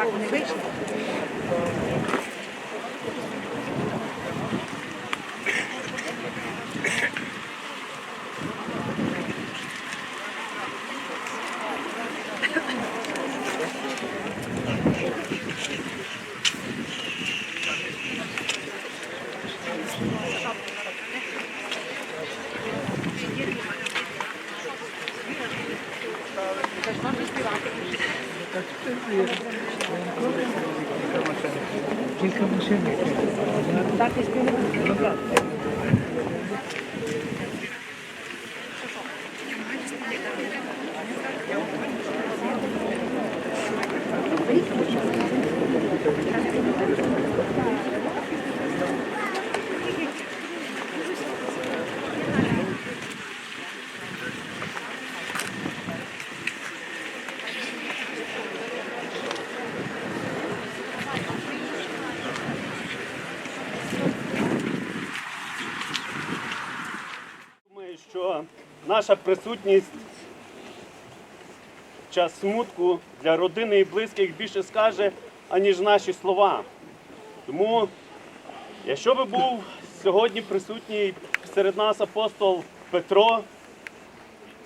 Як вони наша присутність час смутку для родини і близьких більше скаже, аніж наші слова. Тому, якщо би був сьогодні присутній серед нас апостол Петро,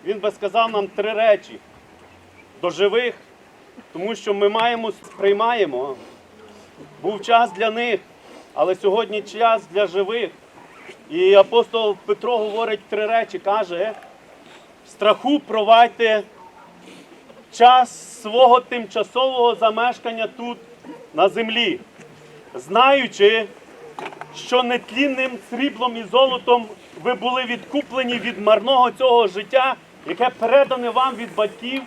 він би сказав нам три речі до живих, тому що ми маємо, приймаємо. Був час для них, але сьогодні час для живих. І апостол Петро говорить три речі, каже, страху провадьте час свого тимчасового замешкання тут, на землі, знаючи, що нетлінним сріблом і золотом ви були відкуплені від марного цього життя, яке передане вам від батьків,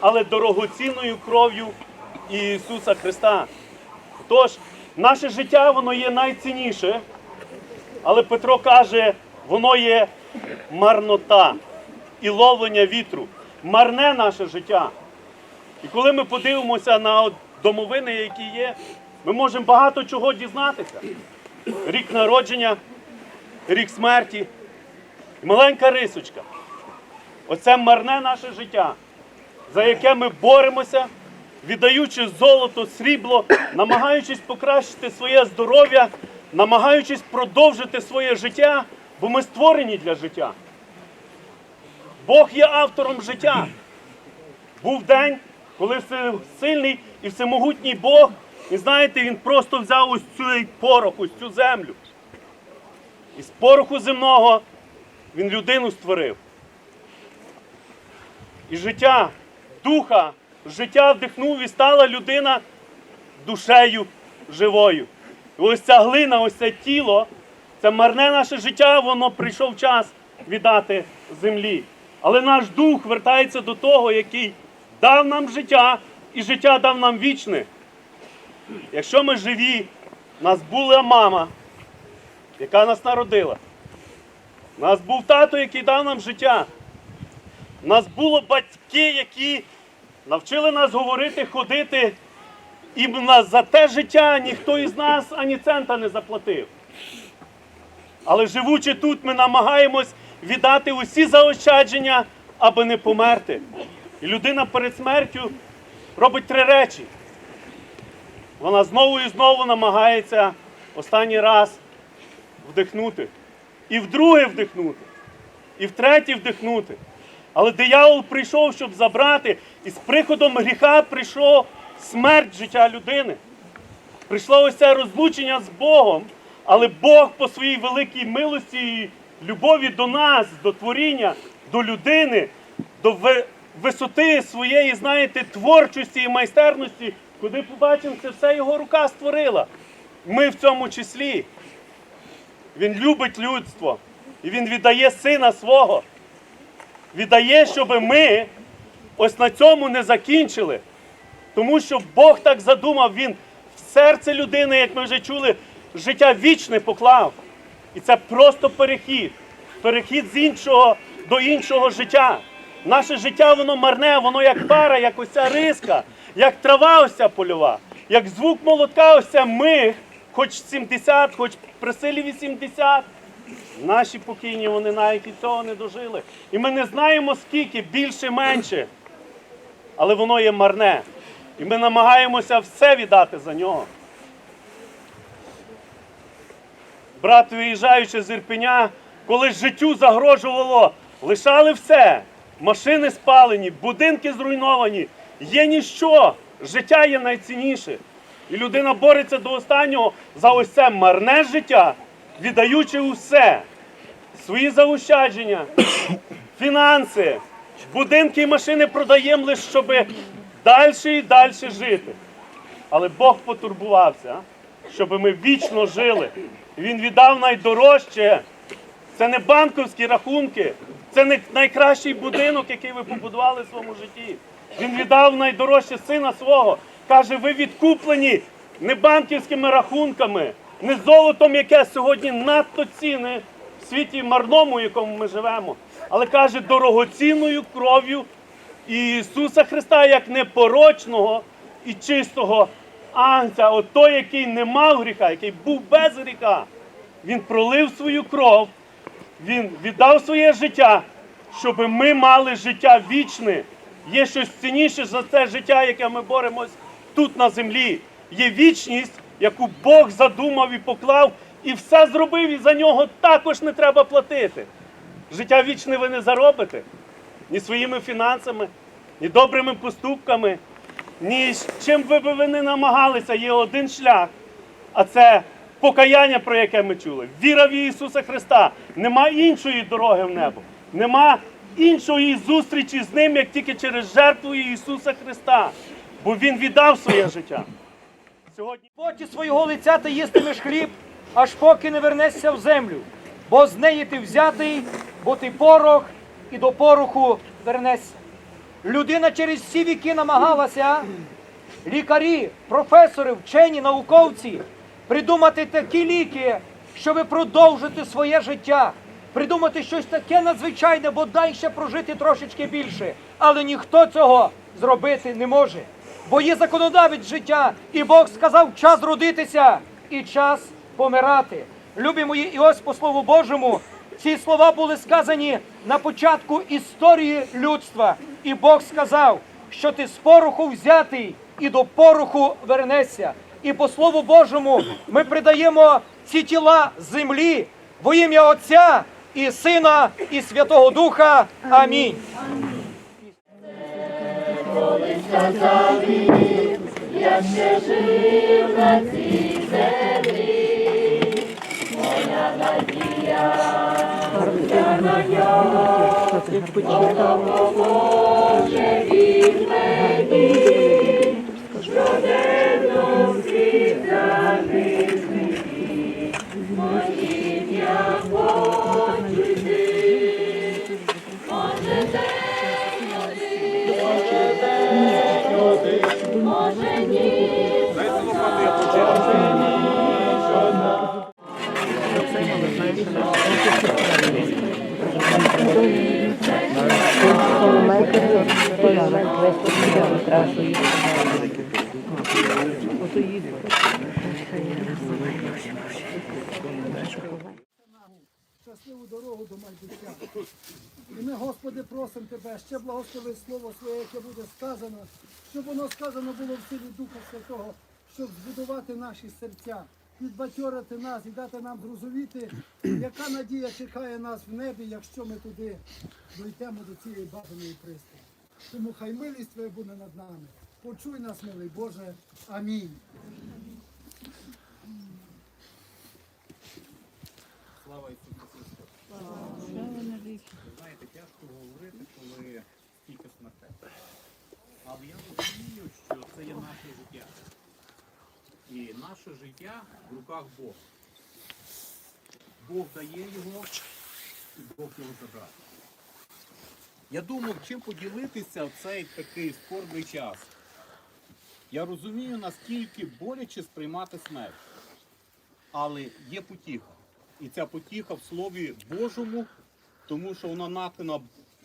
але дорогоцінною кров'ю Ісуса Христа. Тож, наше життя воно є найцінніше. Але Петро каже, воно є марнота і ловлення вітру, марне наше життя. І коли ми подивимося на домовини, які є, ми можемо багато чого дізнатися. Рік народження, рік смерті. Маленька рисочка. Оце марне наше життя, за яке ми боремося, віддаючи золото, срібло, намагаючись покращити своє здоров'я, намагаючись продовжити своє життя, бо ми створені для життя. Бог є автором життя. Був день, коли сильний і всемогутній Бог, і знаєте, він просто взяв ось цей порох, ось цю землю. І з пороху земного він людину створив. І життя, духа життя вдихнув і стала людина душею живою. І ось ця глина, ось це тіло, це марне наше життя, воно прийшов час віддати землі. Але наш дух вертається до того, який дав нам життя, і життя дав нам вічне. Якщо ми живі, нас була мама, яка нас народила. Нас був тато, який дав нам життя. Нас було батьки, які навчили нас говорити, ходити. І на- за те життя ніхто із нас ані цента не заплатив. Але живучи тут, ми намагаємось віддати усі заощадження, аби не померти. І людина перед смертю робить три речі. Вона знову і знову намагається останній раз вдихнути. І вдруге вдихнути. І втретє вдихнути. Але диявол прийшов, щоб забрати, і з приходом гріха прийшов смерть життя людини. Прийшло ось це розлучення з Богом, але Бог по своїй великій милості і любові до нас, до творіння, до людини, до висоти своєї, знаєте, творчості і майстерності, куди побачимо, це все його рука створила. Ми в цьому числі. Він любить людство. І він віддає сина свого. Віддає, щоб ми ось на цьому не закінчили. Тому що Бог так задумав, Він в серце людини, як ми вже чули, життя вічне поклав. І це просто перехід. Перехід з іншого до іншого життя. Наше життя, воно марне, воно як пара, як ось ця риска, як трава ось ця польова, як звук молотка, ось ця миг, хоч 70, хоч при силі 80. Наші покійні, вони навіть і цього не дожили. І ми не знаємо скільки, більше, менше. Але воно є марне. І ми намагаємося все віддати за нього. Брат, виїжджаючи з Ірпеня, коли життю загрожувало, лишали все. Машини спалені, будинки зруйновані. Є ніщо. Життя є найцінніше. І людина бореться до останнього за ось це марне життя, віддаючи усе. Свої заощадження, фінанси, будинки і машини продаємо лише, щоб далі і далі жити. Але Бог потурбувався, щоб ми вічно жили. Він віддав найдорожче. Це не банковські рахунки, це не найкращий будинок, який ви побудували в своєму житті. Він віддав найдорожче сина свого. Каже, ви відкуплені не банківськими рахунками, не золотом, яке сьогодні надто цінне в світі марному, в якому ми живемо. Але каже, дорогоцінною кров'ю Ісуса Христа як непорочного і чистого ангця, от той, який не мав гріха, який був без гріха. Він пролив свою кров, він віддав своє життя, щоб ми мали життя вічне. Є щось цінніше за це життя, яке ми боремось тут на землі. Є вічність, яку Бог задумав і поклав, і все зробив, і за нього також не треба платити. Життя вічне ви не заробите ні своїми фінансами, ні добрими поступками, ні з чим би ви не намагалися, є один шлях, а це покаяння, про яке ми чули. Віра в Ісуса Христа. Нема іншої дороги в небо. Нема іншої зустрічі з ним, як тільки через жертву Ісуса Христа. Бо Він віддав своє життя. Сьогодні поті свого лиця ти їстимеш хліб, аж поки не вернешся в землю. Бо з неї ти взятий, бо ти порох, і до пороху вернешся. Людина через всі віки намагалася, лікарі, професори, вчені, науковці, придумати такі ліки, щоб продовжити своє життя, придумати щось таке надзвичайне, бо дай ще прожити трошечки більше. Але ніхто цього зробити не може. Бо є законодавець життя, і Бог сказав час родитися і час помирати. Любі мої, і ось по Слову Божому, ці слова були сказані на початку історії людства. І Бог сказав, що ти з пороху взятий і до пороху вернешся. І по Слову Божому ми придаємо ці тіла землі во ім'я Отця і Сина, і Святого Духа. Амінь. Я ще жив на цій землі, моя надія на Духа щоб збудувати наші серця, підбатьорити нас і дати нам зрозуміти, яка надія чекає нас в небі, якщо ми туди дійдемо до цієї бажаної пристани. Тому хай милість Твоя буде над нами. Почуй нас, милий Боже. Амінь. Слава Ісусу Христу! Знаєте, тяжко говорити, коли стільки смертей. Але я розумію, що це є наше життя. І наше життя в руках Бога. Бог дає його, і Бог його забрати. Я думав, чим поділитися в цей такий скорбний час. Я розумію, наскільки боляче сприймати смерть. Але є потіха. І ця потіха в Слові Божому, тому що вона натхнена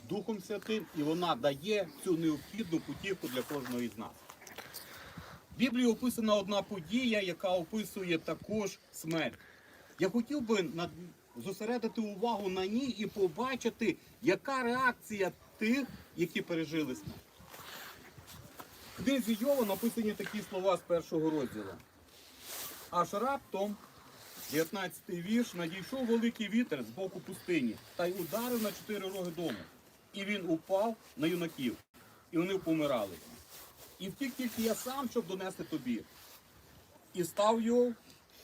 Духом Святим і вона дає цю необхідну потіху для кожного із нас. В Біблії описана одна подія, яка описує також смерть. Я хотів би зосередити увагу на ній і побачити, яка реакція тих, які пережили смерть. В книзі Йова написані такі слова з першого розділу. Аж раптом 19-й вірш. Надійшов великий вітер з боку пустині та й ударив на чотири роги дому. І він упав на юнаків, і вони помирали. І втік тільки я сам, щоб донести тобі. І став його,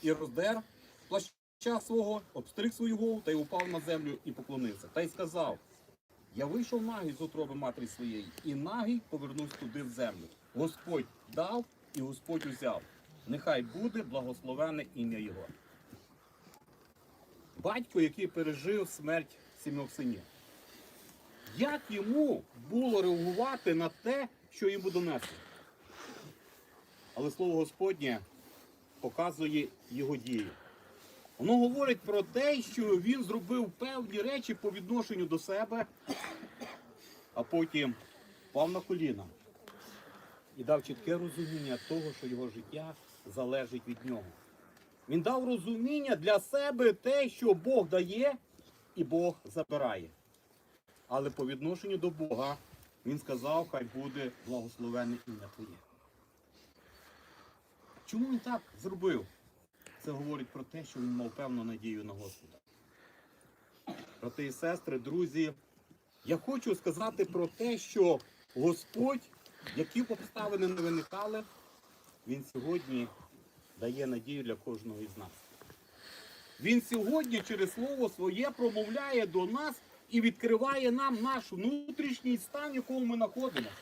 і роздер плаща свого, обстриг свою голову та й упав на землю і поклонився. Та й сказав: Я вийшов нагий з утроби матері своєї, і нагий повернусь туди в землю. Господь дав і Господь узяв. Нехай буде благословене ім'я Його батько, який пережив смерть сімох синів. Як йому було реагувати на те, що йому донесли? Але слово Господнє показує його дії. Воно говорить про те, що він зробив певні речі по відношенню до себе, а потім впав на коліна і дав чітке розуміння того, що його життя залежить від нього. Він дав розуміння для себе те, що Бог дає і Бог забирає. Але по відношенню до Бога він сказав, хай буде благословенне ім'я Твоє. Чому він так зробив? Це говорить про те, що він мав певну надію на Господа. Брати і сестри, друзі, я хочу сказати про те, що Господь, які б обставини не виникали, Він сьогодні дає надію для кожного із нас. Він сьогодні через слово своє промовляє до нас і відкриває нам наш внутрішній стан, в якому ми знаходимося.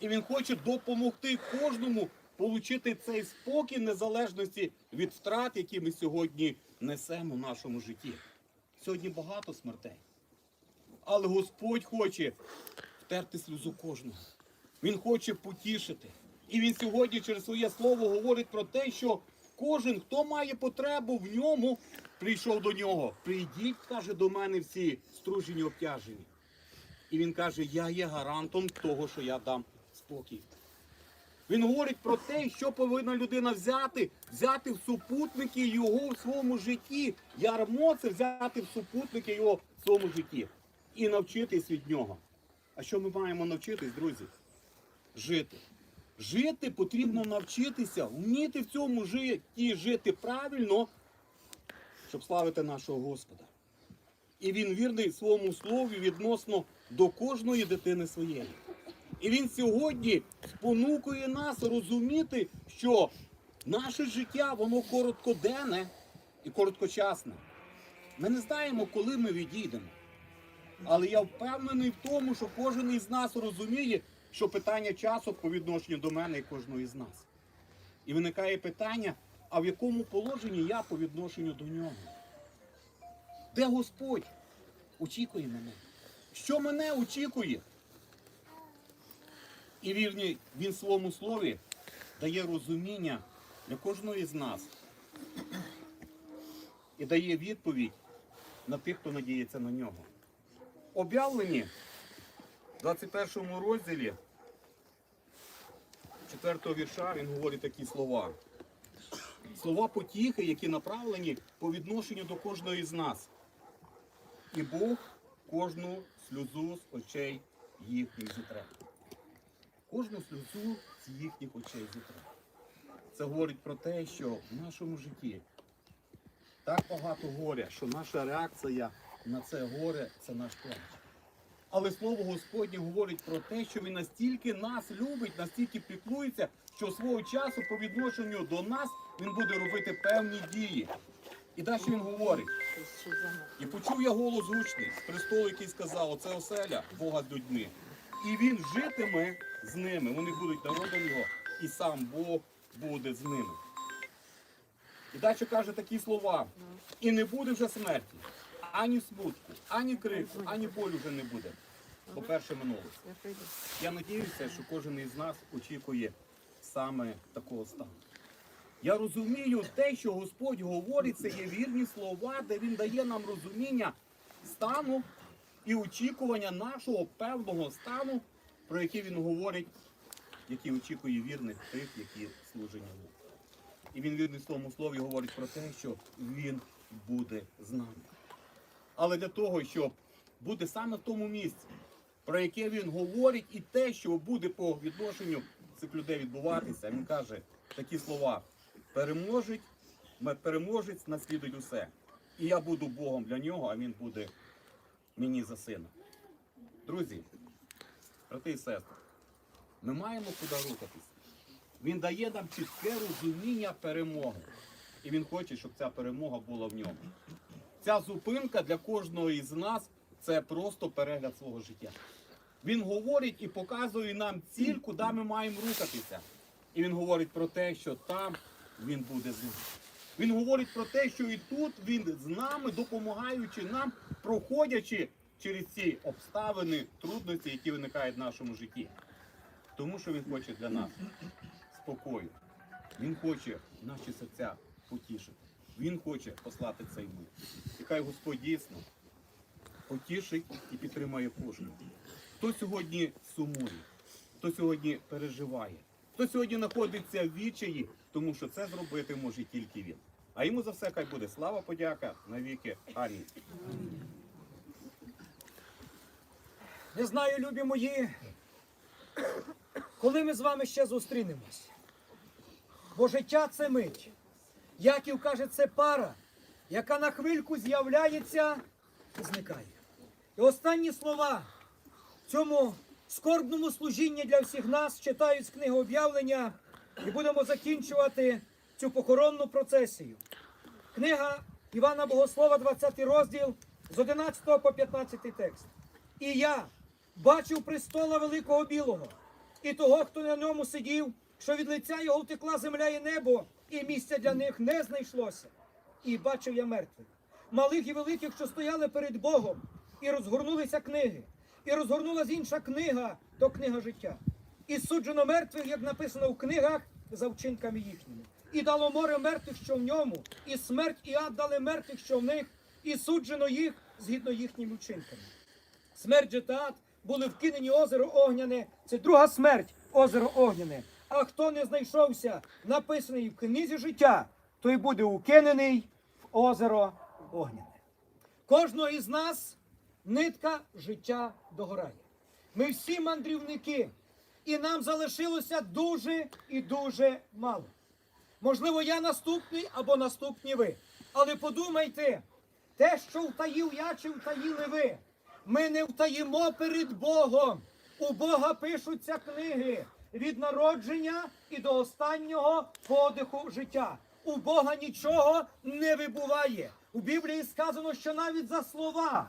І він хоче допомогти кожному отримати цей спокій незалежності від втрат, які ми сьогодні несемо в нашому житті. Сьогодні багато смертей. Але Господь хоче втерти сльозу кожного. Він хоче потішити. І він сьогодні через своє слово говорить про те, що кожен, хто має потребу в ньому, прийшов до нього. Прийдіть, каже, до мене всі стружені обтяжені. І він каже, я є гарантом того, що я дам спокій. Він говорить про те, що повинна людина взяти, взяти в супутники його в своєму житті. Ярмо це взяти в супутники його в своєму житті і навчитись від нього. А що ми маємо навчитись, друзі? Жити. Жити потрібно навчитися, вміти в цьому житті жити правильно, щоб славити нашого Господа. І він вірний своєму слові відносно до кожної дитини своєї. І він сьогодні спонукує нас розуміти, що наше життя воно короткоденне і короткочасне. Ми не знаємо, коли ми відійдемо. Але я впевнений в тому, що кожен із нас розуміє, що питання часу по відношенню до мене і кожного із нас. І виникає питання, а в якому положенні я по відношенню до нього? Де Господь очікує мене? Що мене очікує? І вірні, він своєму слові дає розуміння для кожного із нас і дає відповідь на тих, хто надіється на нього. Об'явлені в 21 розділі 4 вірша він говорить такі слова. Слова потіхи, які направлені по відношенню до кожного із нас. І Бог кожну сльозу з очей їхніх зітре. Кожну сльозу з їхніх очей зітре. Це говорить про те, що в нашому житті так багато горя, що наша реакція на це горе це наш плач. Але слово Господнє говорить про те, що він настільки нас любить, настільки піклується, що свого часу по відношенню до нас він буде робити певні дії. І далі він говорить. І почув я голос гучний з престолу, який сказав, оце оселя Бога з людьми. І він житиме з ними. Вони будуть народом його, і сам Бог буде з ними. І далі каже такі слова. І не буде вже смерті, ані смутку, ані крику, ані болю вже не буде. По-перше, минулося. Я надіюся, що кожен із нас очікує саме такого стану. Я розумію те, що Господь говорить, це є вірні слова, де Він дає нам розуміння стану і очікування нашого певного стану, про який він говорить, який очікує вірних тих, які служать йому. І він вірний своєму слові говорить про те, що він буде з нами. Але для того, щоб бути саме в тому місці, про яке він говорить, і те, що буде по відношенню цих людей відбуватися, він каже такі слова: переможуть, переможець наслідують усе. І я буду Богом для нього, а він буде мені за сина. Друзі, брати і сестри, ми маємо куди рухатися. Він дає нам чітке розуміння перемоги. І він хоче, щоб ця перемога була в ньому. Ця зупинка для кожного із нас це просто перегляд свого життя. Він говорить і показує нам ціль, куди ми маємо рухатися. І він говорить про те, що там він буде з нами. Він говорить про те, що і тут він з нами, допомагаючи нам, проходячи через ці обставини, трудності, які виникають в нашому житті. Тому що він хоче для нас спокою. Він хоче наші серця потішити. Він хоче послати цей мир. І хай Господь дійсно потішить і підтримає кожного. Хто сьогодні сумує, хто сьогодні переживає, хто сьогодні знаходиться в відчаї, тому що це зробити може тільки він. А йому за все хай буде слава, подяка навіки. Амінь. Не знаю, любі мої, коли ми з вами ще зустрінемось. Бо життя це мить. Яків каже, це пара, яка на хвильку з'являється і зникає. І останні слова в цьому скорбному служінні для всіх нас читають з книги об'явлення і будемо закінчувати цю похоронну процесію. Книга Івана Богослова, 20 розділ з 11 по 15 текст. І я бачив престола великого білого, і того, хто на ньому сидів, що від лиця його втекла земля і небо, і місця для них не знайшлося. І бачив я мертвих, малих і великих, що стояли перед Богом, і розгорнулися книги. І розгорнулась інша книга, то книга життя. І суджено мертвих, як написано в книгах, за вчинками їхніми. І дало море мертвих, що в ньому, і смерть і ад дали мертвих, що в них, і суджено їх згідно їхніми вчинками. Смерть же та ад були вкинені озеро Огняне. Це друга смерть, озеро Огняне. А хто не знайшовся, написаний в книзі життя, той буде укинений в озеро Огняне. Кожного із нас нитка життя догорає. Ми всі мандрівники, і нам залишилося дуже і дуже мало. Можливо, я наступний або наступні ви. Але подумайте, те, що втаїв я, чи втаїли ви. Ми не втаїмо перед Богом. У Бога пишуться книги від народження і до останнього подиху життя. У Бога нічого не вибуває. У Біблії сказано, що навіть за слова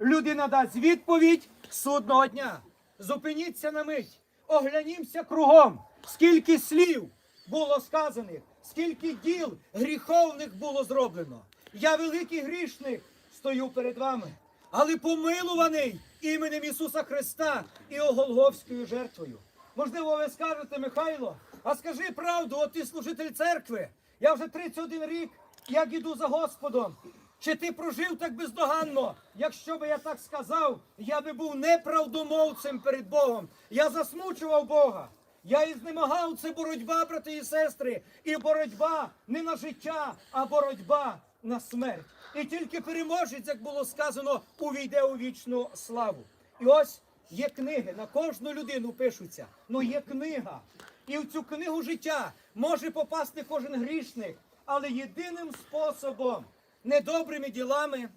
людина дасть відповідь судного дня. Зупиніться на мить, оглянімося кругом, скільки слів було сказаних, скільки діл гріховних було зроблено. Я великий грішник стою перед вами, але помилуваний іменем Ісуса Христа і Оголговською жертвою. Можливо, ви скажете, Михайло, а скажи правду, от ти служитель церкви. Я вже 31 рік, як іду за Господом. Чи ти прожив так бездоганно? Якщо би я так сказав, я би був неправдомовцем перед Богом. Я засмучував Бога. Я і знемагав, це боротьба, брати і сестри, і боротьба не на життя, а боротьба на смерть. І тільки переможець, як було сказано, увійде у вічну славу. І ось є книги, на кожну людину пишуться. Ну є книга. І в цю книгу життя може попасти кожен грішник, але єдиним способом, не добрими ділами,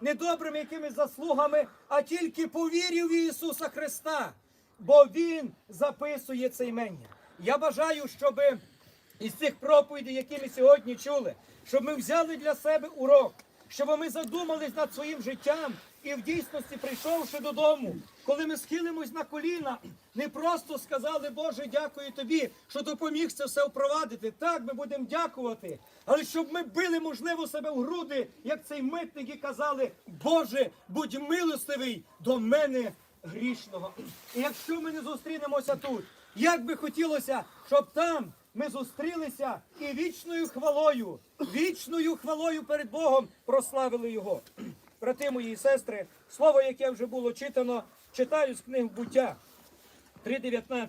не добрими якимись заслугами, а тільки повірив в Ісуса Христа, бо Він записує це імення. Я бажаю, щоб із цих проповідей, які ми сьогодні чули, щоб ми взяли для себе урок, щоб ми задумались над своїм життям і в дійсності, прийшовши додому, коли ми схилимось на коліна, не просто сказали, Боже, дякую тобі, що допоміг це все впровадити. Так, ми будемо дякувати. Але щоб ми били, можливо, себе в груди, як цей митник, і казали, Боже, будь милостивий до мене грішного. І якщо ми не зустрінемося тут, як би хотілося, щоб там ми зустрілися і вічною хвалою, вічною хвалою перед Богом прославили Його. Брати мої і сестри, слово, яке вже було читано, читаю з книг буття 3.19.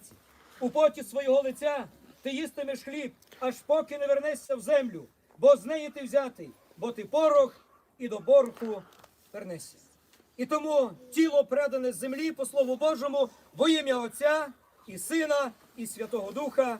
У поті свого лиця ти їстимеш хліб, аж поки не вернешся в землю, бо з неї ти взятий, бо ти порох і до пороху вернешся. І тому тіло предане з землі по Слову Божому во ім'я Отця і Сина, і Святого Духа.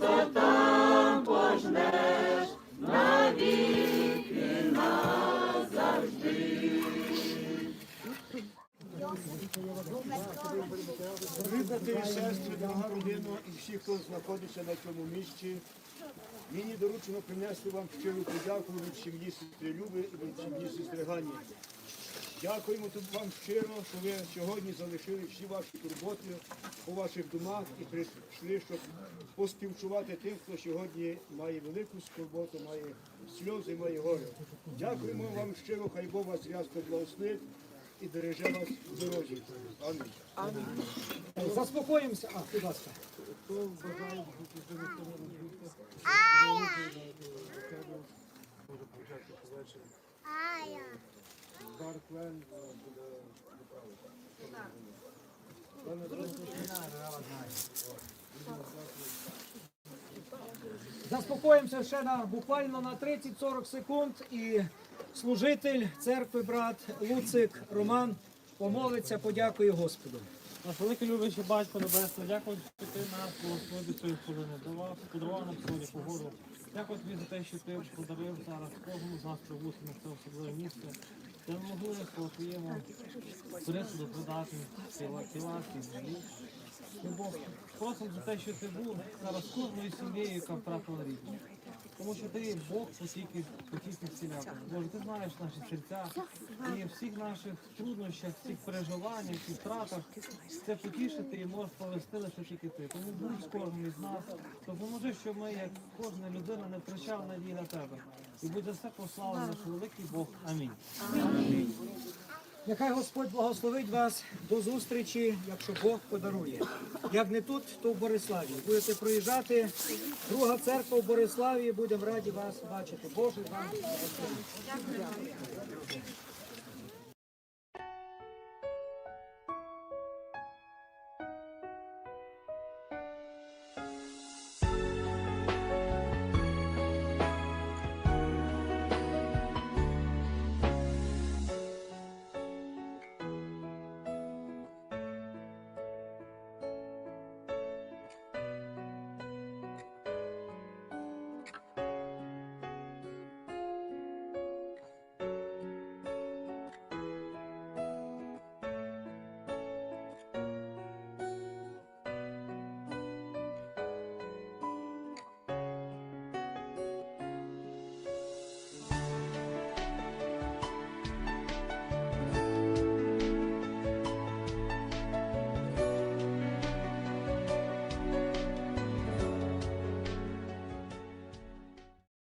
брати і сестри, дорога родина і всі, хто знаходиться на цьому місці, мені доручено принести вам щиру подяку від сім'ї сестри Люби і від сім'ї сестри Гані. Дякуємо вам щиро, що ви сьогодні залишили всі ваші турботи у ваших домах і прийшли, щоб поспівчувати тим, хто сьогодні має велику скорботу, має сльози, має горе. Дякуємо вам щиро, хай Бог вас рязко благословить і береже вас в дорозі. Амінь. Заспокоїмося. А, будь ласка. Заспокоїмося ще на буквально на 30-40 секунд і служитель церкви, брат Луцик Роман помолиться, подякує Господу. Наш великий любящий батько небесний, дякую, що ти нас благословив цієї хвилини, давав, подарував нам сьогодні погоду. Дякую тобі за те, що ти подарив зараз кожному з нас прибути на це особливе місце. Де ми могли по твоєму присуду продати тіла, тіла, землі. Бог, просимо за те, що ти був зараз кожною сім'єю, яка втратила рідних. Тому що ти Бог потільки потісних цілях. Боже, ти знаєш наші серця і всіх наших труднощах, всіх переживаннях, всіх втратах. Це потішити і можеш повести лише тільки ти. Тому будь з кожним із нас. Допоможи, щоб ми, як кожна людина, не втрачали надії на тебе. І буде все прославлений наш великий Бог. Амінь. Нехай Господь благословить вас до зустрічі, якщо Бог подарує. Як не тут, то в Бориславі. Будете проїжджати. Друга церква в Бориславі. Будемо раді вас бачити. Боже вам.